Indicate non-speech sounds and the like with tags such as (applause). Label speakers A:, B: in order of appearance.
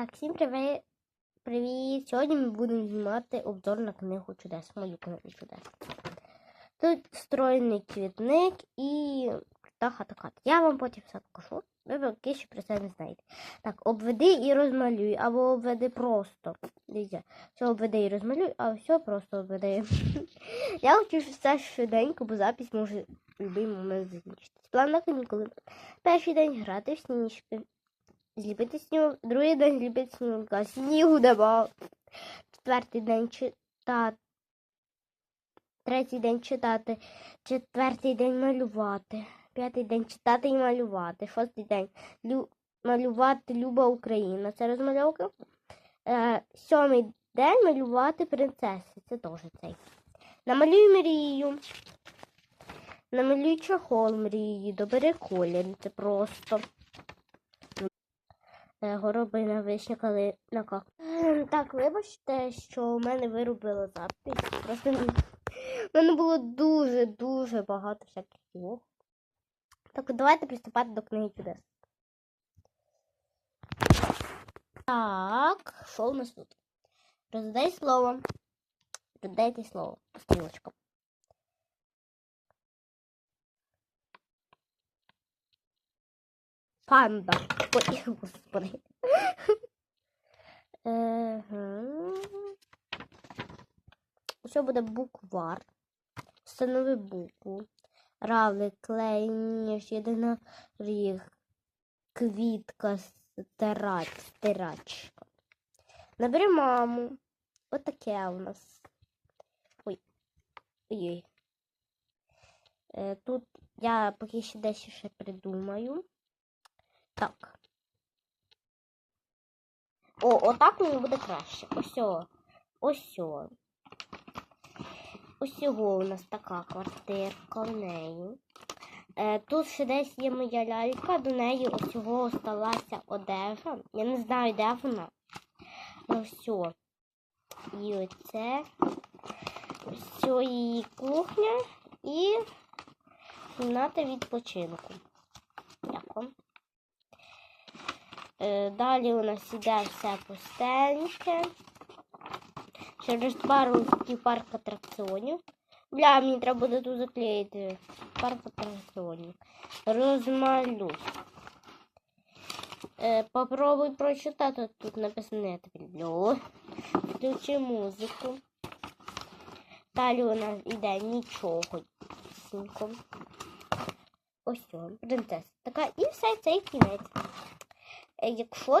A: Так, всім привіт. Привіт! Сьогодні ми будемо знімати обзор на книгу чудес, мою книгу чудес. Тут встроєний квітник і птаха така. Я вам потім все покажу. Ви поки що про це не знаєте. Так, обведи і розмалюй, або обведи просто. Дивіться, все обведи і розмалюй, а все просто обведи. (laughs) Я хочу все швиденько, бо запись може в будь-який момент закінчитись. План на канікули. Перший день грати в сніжки. Зліпити снігу, другий день зліпити сніга, снігу нема. Четвертий день читати. Третій день читати. Четвертий день малювати. П'ятий день читати і малювати. Шостий день лю... малювати Люба Україна. Це розмальовка. Е, сьомий день малювати принцеси. Це теж цей. Намалюй мрію. Намалюй чохол мрії. Добери колір. Це просто. Е, горобина вишня калина как. Так, вибачте, що у мене вирубило запис. Просто в мене було дуже-дуже багато всяких слов. Так, давайте приступати до книги чудес. Так, що у нас тут? Роздай слово. Додайте слово. Стрілочка. Панда. Ой, господи. Що буде буквар? Встанови букву. Равлик, клей, ніж, єдина ріг, квітка, стирач, стирачка. Набери маму. Отаке у нас. Ой. Ой. Е, тут я поки ще дещо ще придумаю. Так. О, отак мені буде краще. Ось. о. Ось. Ось цього у нас така квартирка в неї. Е, тут ще десь є моя лялька, до неї ось цього осталася одежа. Я не знаю, де вона. Ну все. І оце. Ось її кухня і кімната відпочинку. Дякую. Е, Далі у нас іде все пустеньке. Через пару років парк атракціонів. Бля, мені треба буде тут заклеїти парк атракціонів. Розмалюй. Е, попробуй прочитати. Тут написано я люблю. Включи музику. Далі у нас іде нічого. Ось, принцеса. Така і все, цей кінець. Якщо